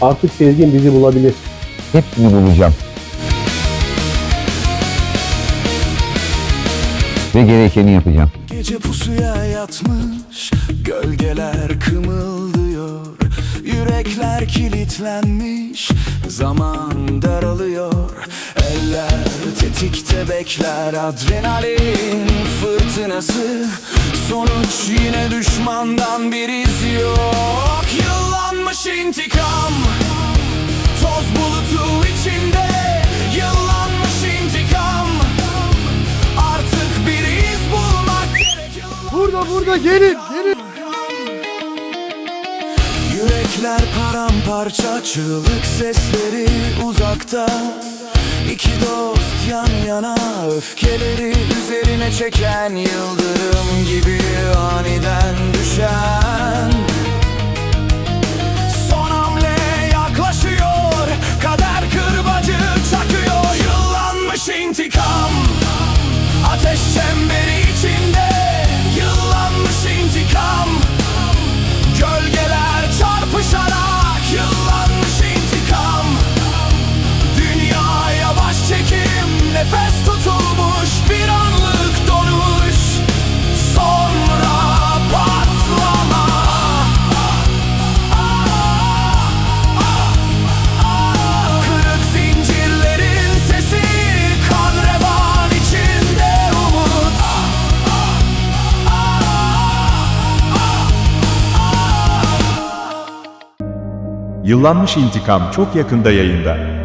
Artık Sezgin bizi bulabilir. Hepsini bulacağım. Ve gerekeni yapacağım. Gece pusuya yatmış Gölgeler kımıldıyor Yürekler kilitlenmiş Zaman daralıyor Eller tetikte bekler Adrenalin fırtınası Sonuç yine düşmandan bir iz Burada burada gelin gelin. Yürekler paramparça çığlık sesleri uzakta. İki dost yan yana öfkeleri üzerine çeken yıldırım gibi aniden düşen. Son hamle yaklaşıyor kader kırbacı çakıyor. Yıllanmış intikam Yıllanmış İntikam çok yakında yayında.